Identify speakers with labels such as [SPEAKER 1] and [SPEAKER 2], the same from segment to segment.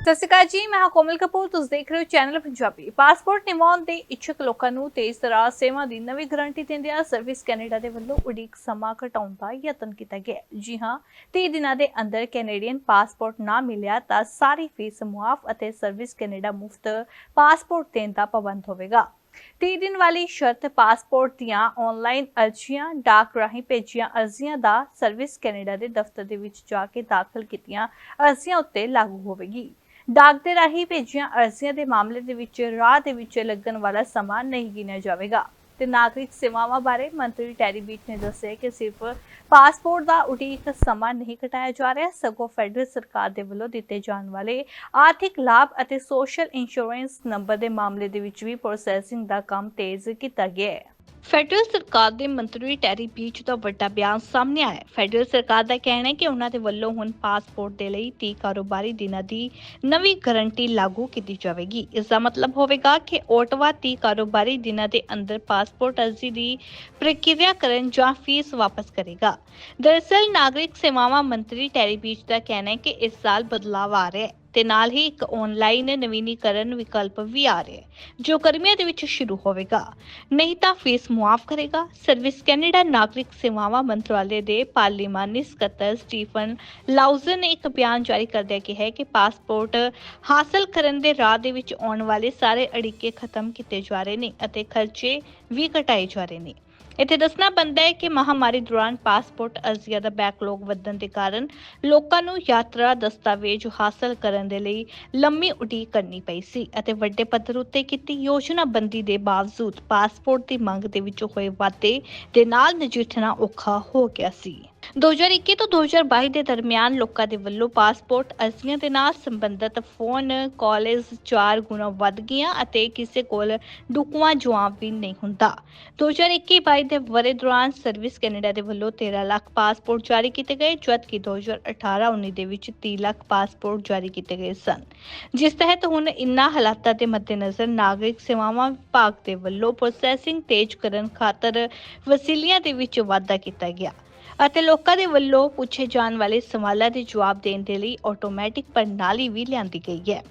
[SPEAKER 1] ਸਤਿ ਸ਼੍ਰੀ ਅਕਾਲ ਜੀ, ਮੈਂ ਹਾਂ ਕੋਮਲ ਕਪੂਰ, ਤੁਸੀਂ ਦੇਖ ਰਹੇ ਹੋ ਚੈਨਲ ਪੰਜਾਬੀ। ਪਾਸਪੋਰਟ ਨਿਵਾਉਣ ਦੇ ਇੱਛੁਕ ਲੋਕਾਂ ਨੂੰ ਤੇਜ਼ ਤਰਾਰ ਸੇਵਾ ਦੀ ਨਵੀਂ ਗਾਰੰਟੀ ਦਿੰਦਿਆਂ ਸਰਵਿਸ ਕੈਨੇਡਾ ਦੇ ਵੱਲੋਂ ਉਡੀਕ ਸਮਾਂ ਘਟਾਉਣ ਦਾ ਯਤਨ ਕੀਤਾ ਗਿਆ ਜੀ ਹਾਂ 30 ਦਿਨਾਂ ਦੇ ਅੰਦਰ ਕੈਨੇਡੀਅਨ ਪਾਸਪੋਰਟ ਨਾ ਮਿਲਿਆ ਤਾਂ ਸਾਰੀ ਫੀਸ ਮੁਆਫ ਅਤੇ ਸਰਵਿਸ ਕੈਨੇਡਾ ਮੁਫਤ ਪਾਸਪੋਰਟ ਦੇਣ ਦਾ ਪਾਬੰਦ ਹੋਵੇਗਾ। 30 ਦਿਨ ਵਾਲੀ ਸ਼ਰਤ ਪਾਸਪੋਰਟ ਦੀਆਂ ਆਨਲਾਈਨ ਅਰਜ਼ੀਆਂ, ਡਾਕ ਰਾਹੀਂ ਭੇਜੀਆਂ ਅਰਜ਼ੀਆਂ ਦਾ ਸਰਵਿਸ ਕੈਨੇਡਾ ਦੇ ਦਫ਼ਤਰ ਦੇ ਵਿੱਚ ਜਾ ਕੇ ਦਾਖਲ ਕੀਤੀਆਂ ਅਰਜ਼ੀਆਂ ਉੱਤੇ ਲਾਗੂ ਹੋਵੇਗੀ। ਡਾਕ ਦੇ ਰਾਹੀਂ ਭੇਜੀਆਂ ਅਰਜ਼ੀਆਂ ਦੇ ਮਾਮਲੇ ਦੇ ਵਿੱਚ, ਰਾਹ ਦੇ ਵਿੱਚ ਲੱਗਣ ਵਾਲਾ ਸਮਾਂ ਨਹੀਂ ਗਿਣਿਆ ਜਾਵੇਗਾ। ਤੇ ਨਾਗਰਿਕ ਸੇਵਾਵਾਂ ਬਾਰੇ ਮੰਤਰੀ ਟੈਰੀ ਬੀਟ ਨੇ ਦੱਸਿਆ ਕਿ ਸਿਰਫ ਪਾਸਪੋਰਟ ਦਾ ਉਡੀਕ ਸਮਾਂ ਨਹੀਂ ਘਟਾਇਆ ਜਾ ਰਿਹਾ, ਸਗੋਂ ਫੈਡਰਲ ਸਰਕਾਰ ਦੇ ਵੱਲੋਂ ਦਿੱਤੇ ਜਾਣ ਵਾਲੇ ਆਰਥਿਕ ਲਾਭ ਅਤੇ ਸੋਸ਼ਲ ਇੰਸ਼ੋਰੈਂਸ ਨੰਬਰ ਦੇ ਮਾਮਲੇ ਦੇ ਵਿੱਚ ਵੀ ਪ੍ਰੋਸੈਸਿੰਗ ਦਾ ਕੰਮ ਤੇਜ਼ ਕੀਤਾ ਗਿਆ ਹੈ। ਫੈਡਰਲ ਸਰਕਾਰ ਦੇ ਮੰਤਰੀ ਟੈਰੀ ਬੀਚ ਦਾ ਵੱਡਾ ਬਿਆਨ ਸਾਹਮਣੇ ਆਇਆ ਹੈ। ਫੈਡਰਲ ਸਰਕਾਰ ਦਾ ਕਹਿਣਾ ਹੈ ਕਿ ਉਹਨਾਂ ਦੇ ਵੱਲੋਂ ਹੁਣ ਪਾਸਪੋਰਟ ਦੇ ਲਈ 30 ਕਾਰੋਬਾਰੀ ਦਿਨਾਂ ਦੀ ਨਵੀਂ ਗਾਰੰਟੀ ਲਾਗੂ ਕੀਤੀ ਜਾਵੇਗੀ। ਇਸ ਦਾ ਮਤਲਬ ਹੋਵੇਗਾ ਕਿ ਓਟਵਾ 30 ਕਾਰੋਬਾਰੀ ਦਿਨਾਂ ਦੇ ਅੰਦਰ ਪਾਸਪੋਰਟ ਅਰਜ਼ੀ ਦੀ ਪ੍ਰਕਿਰਿਆ ਕਰਨ ਜਾਂ ਫੀਸ ਵਾਪਸ ਕਰੇਗਾ। ਦਰਅਸਲ, ਨਾਗਰਿਕ ਸੇਵਾਵਾਂ ਮੰਤਰੀ ਟੈਰੀ ਬੀਚ ਦਾ ਕਹਿਣਾ ਹੈ ਕਿ ਇਸ ਸਾਲ ਬਦਲਾਅ ਆ ਰਿਹਾ ਹੈ। ਤੇ ਨਾਲ ਹੀ ਇੱਕ ਆਨਲਾਈਨ ਨਵੀਨੀਕਰਨ ਵਿਕਲਪ ਵੀ ਆ ਰਿਹਾ ਹੈ, ਜੋ ਗਰਮੀਆਂ ਦੇ ਵਿੱਚ ਸ਼ੁਰੂ ਹੋਵੇਗਾ। ਨਹੀਂ ਤਾਂ ਫੀਸ ਮੁਆਫ ਕਰੇਗਾ। ਸਰਵਿਸ ਕੈਨੇਡਾ ਨਾਗਰਿਕ ਸੇਵਾਵਾਂ ਮੰਤਰਾਲੇ ਦੇ ਪਾਰਲੀਮਾਨੀ ਸਕੱਤਰ ਸਟੀਫਨ ਲਾਊਜ਼ਨ ਨੇ ਇੱਕ ਬਿਆਨ ਜਾਰੀ ਕਰਦਿਆਂ ਕਿਹਾ ਕਿ ਪਾਸਪੋਰਟ ਹਾਸਲ ਕਰਨ ਦੇ ਰਾਹ ਦੇ ਵਿੱਚ ਆਉਣ ਵਾਲੇ ਸਾਰੇ ਅੜਿੱਕੇ ਖਤਮ ਕੀਤੇ ਜਾ ਰਹੇ ਨੇ ਅਤੇ ਖਰਚੇ ਵੀ ਘਟਾਏ ਜਾ ਰਹੇ ਨੇ। ਇੱਥੇ ਦੱਸਣਾ ਬਣਦਾ ਹੈ ਕਿ ਮਹਾਮਾਰੀ ਦੌਰਾਨ ਪਾਸਪੋਰਟ ਅਰਜ਼ੀਆਂ ਦਾ ਬੈਕਲੌਗ ਵਧਣ ਦੇ ਕਾਰਨ ਲੋਕਾਂ ਨੂੰ ਯਾਤਰਾ ਦਸਤਾਵੇਜ਼ ਹਾਸਲ ਕਰਨ ਦੇ ਲਈ ਲੰਮੀ ਉਡੀਕ ਕਰਨੀ ਪਈ ਸੀ ਅਤੇ ਵੱਡੇ ਪੱਧਰ ਉੱਤੇ ਕੀਤੀ ਯੋਜਨਾਬੰਦੀ ਦੇ ਬਾਵਜੂਦ ਪਾਸਪੋਰਟ ਦੀ ਮੰਗ ਦੇ ਵਿੱਚ ਹੋਏ ਵਾਧੇ ਦੇ ਨਾਲ ਨਜਿੱਠਣਾ ਔਖਾ ਹੋ ਗਿਆ ਸੀ। 2021 ਤੋਂ 2022 ਦੇ ਦਰਮਿਆਨ ਲੋਕਾਂ ਦੇ ਵੱਲੋਂ ਪਾਸਪੋਰਟ ਅਰਜ਼ੀਆਂ ਦੇ ਨਾਲ ਸੰਬੰਧਿਤ ਫੋਨ ਕਾਲਸ 4 ਗੁਣਾ ਵੱਧ ਗਈਆਂ ਅਤੇ ਕਿਸੇ ਕੋਲ ਢੁਕਵਾਂ ਜਵਾਬ ਵੀ ਨਹੀਂ ਹੁੰਦਾ। 2021-22 ਦੇ ਵਰੇ ਦੌਰਾਨ ਸਰਵਿਸ ਕੈਨੇਡਾ ਦੇ ਵੱਲੋਂ 13 ਲੱਖ ਪਾਸਪੋਰਟ ਜਾਰੀ ਕੀਤੇ ਗਏ, ਜਦਕਿ 2018-19 ਦੇ ਵਿੱਚ 30 ਲੱਖ ਪਾਸਪੋਰਟ ਜਾਰੀ ਕੀਤੇ ਗਏ ਸਨ। ਜਿਸ ਤਹਿਤ ਹੁਣ ਇਨ੍ਹਾਂ ਹਾਲਾਤਾਂ ਦੇ ਮੱਦੇਨਜ਼ਰ ਨਾਗਰਿਕ ਸੇਵਾਵਾਂ ਵਿਭਾਗ ਦੇ ਵੱਲੋਂ ਪ੍ਰੋਸੈਸਿੰਗ ਤੇਜ਼ ਕਰਨ ਖਾਤਰ ਵਸੀਲਿਆਂ ਦੇ ਵਿੱਚ ਵਾਧਾ ਕੀਤਾ ਗਿਆ। ਅਤੇ ਲੋਕਾਂ ਦੇ ਵੱਲੋਂ ਪੁੱਛੇ ਜਾਣ ਵਾਲੇ ਸਵਾਲਾਂ ਦੇ ਜਵਾਬ ਦੇਣ ਦੇ ਲਈ ਆਟੋਮੈਟਿਕ ਪ੍ਰਣਾਲੀ ਵੀ ਲਿਆਂਦੀ ਗਈ ਹੈ।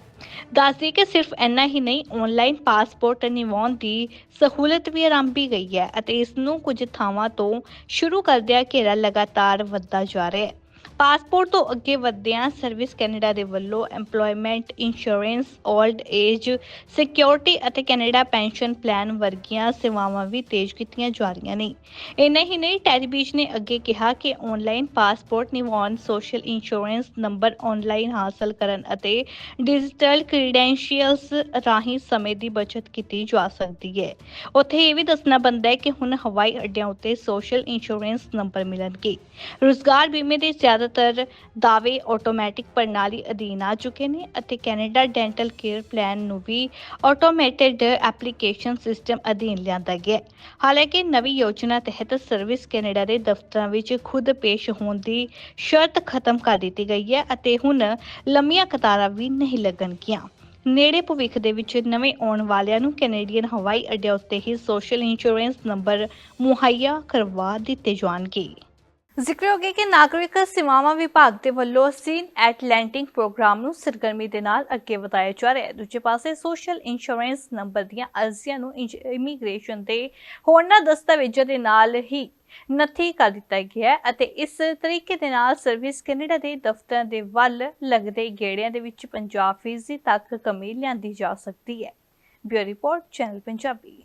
[SPEAKER 1] ਦੱਸਦੀ ਕਿ ਸਿਰਫ ਇੰਨਾ ਹੀ ਨਹੀਂ ਆਨਲਾਈਨ ਪਾਸਪੋਰਟ ਨਿਵਾਉਣ ਦੀ ਸਹੂਲਤ ਵੀ ਆਰੰਭੀ ਗਈ ਹੈ ਅਤੇ ਇਸ ਨੂੰ ਕੁਝ ਥਾਵਾਂ ਤੋਂ ਸ਼ੁਰੂ ਕਰਦਿਆਂ ਘੇਰਾ ਲਗਾਤਾਰ ਵੱਧਦਾ ਜਾ ਰਿਹਾ ਹੈ। ਪਾਸਪੋਰਟ ਤੋਂ ਅੱਗੇ ਵਧਦਿਆਂ ਸਰਵਿਸ ਕੈਨੇਡਾ ਦੇ ਵੱਲੋਂ EMPLOYMENT insurance old age security ਅਤੇ ਕੈਨੇਡਾ ਪੈਨਸ਼ਨ ਪਲਾਨ ਵਰਗੀਆਂ ਸੇਵਾਵਾਂ ਵੀ ਤੇਜ਼ ਕੀਤੀਆਂ ਜਾ ਰਹੀਆਂ ਨੇ। ਇੰਨਾ ਹੀ ਨਹੀਂ ਟੈਰੀ ਨੇ ਅੱਗੇ ਕਿਹਾ ਕਿ ਆਨਲਾਈਨ ਪਾਸਪੋਰਟ ਨਿਵਾਉਣ ਸੋਸ਼ਲ ਇੰਸ਼ੋਰੈਂਸ ਨੰਬਰ ਆਨਲਾਈਨ ਹਾਸਲ ਕਰਨ ਅਤੇ ਡਿਜੀਟਲ ਕ੍ਰੀਡੈਂਸ਼ੀਅਲਸ ਰਾਹੀਂ ਸਮੇਂ ਦੀ ਬਚਤ ਕੀਤੀ ਜਾ ਸਕਦੀ ਹੈ। ਉੱਥੇ ਇਹ ਵੀ ਦੱਸਣਾ ਬਣਦਾ ਹੈ ਕਿ ਹੁਣ ਹਵਾਈ ਅੱਡਿਆਂ ਉੱਤੇ ਸੋਸ਼ਲ ਇੰਸ਼ੋਰੈਂਸ ਨੰਬਰ ਮਿਲਣਗੇ। ਰੁਜ਼ਗਾਰ ਬੀਮੇ ਦੇ ਜ਼ਿਆਦਾ ਜ਼ਿਆਦਾਤਰ ਦਾਅਵੇ ਆਟੋਮੈਟਿਕ ਪ੍ਰਣਾਲੀ ਅਧੀਨ ਆ ਚੁੱਕੇ ਨੇ ਅਤੇ ਕੈਨੇਡਾ ਡੈਂਟਲ ਕੇਅਰ ਪਲਾਨ ਨੂੰ ਵੀ ਆਟੋਮੇਟਿਡ ਐਪਲੀਕੇਸ਼ਨ ਸਿਸਟਮ ਅਧੀਨ ਲਿਆਂਦਾ ਗਿਆ ਹਾਲਾਂਕਿ ਨਵੀਂ ਯੋਜਨਾ ਤਹਿਤ ਸਰਵਿਸ ਕੈਨੇਡਾ ਦੇ ਦਫ਼ਤਰਾਂ ਵਿੱਚ ਖੁਦ ਪੇਸ਼ ਹੋਣ ਦੀ ਸ਼ਰਤ ਖਤਮ ਕਰ ਦਿੱਤੀ ਗਈ ਹੈ ਅਤੇ ਹੁਣ ਲੰਮੀਆਂ ਕਤਾਰਾਂ ਵੀ ਨਹੀਂ ਲੱਗਣਗੀਆਂ। ਨੇੜੇ ਭਵਿੱਖ ਦੇ ਵਿੱਚ ਨਵੇਂ ਆਉਣ ਵਾਲਿਆਂ ਨੂੰ ਕੈਨੇਡੀਅਨ ਹਵਾਈ ਅੱਡਿਆਂ ਉੱਤੇ ਹੀ ਸੋਸ਼ਲ ਇੰਸ਼ੋਰੈਂਸ ਨੰਬਰ ਮੁਹੱਈਆ ਕਰਵਾ ਦਿੱਤੇ ਜਾਣਗੇ। ਜ਼ਿਕਰਯੋਗ ਹੈ ਕਿ ਨਾਗਰਿਕ ਸੇਵਾਵਾਂ ਵਿਭਾਗ ਦੇ ਵੱਲੋਂ ਸੀਨ ਐਟਲੈਂਟਿਕ ਪ੍ਰੋਗਰਾਮ ਨੂੰ ਸਰਗਰਮੀ ਦੇ ਨਾਲ ਅੱਗੇ ਵਧਾਇਆ ਜਾ ਰਿਹਾ ਹੈ। ਦੂਜੇ ਪਾਸੇ ਸੋਸ਼ਲ ਇੰਸ਼ੋਰੈਂਸ ਨੰਬਰ ਦੀਆਂ ਅਰਜ਼ੀਆਂ ਨੂੰ ਇਮੀਗ੍ਰੇਸ਼ਨ ਦੇ ਹੋਰਨਾਂ ਦਸਤਾਵੇਜ਼ਾਂ ਦੇ ਨਾਲ ਹੀ ਨਥੀ ਕਰ ਦਿੱਤਾ ਗਿਆ ਅਤੇ ਇਸ ਤਰੀਕੇ ਦੇ ਨਾਲ ਸਰਵਿਸ ਕੈਨੇਡਾ ਦੇ ਦਫ਼ਤਰਾਂ ਦੇ ਵੱਲ ਲੱਗਦੇ ਗੇੜਿਆਂ ਦੇ ਵਿੱਚ 50% ਤੱਕ ਕਮੀ ਲਿਆਂਦੀ ਜਾ ਸਕਦੀ ਹੈ। Bureau report, channel Punjabi.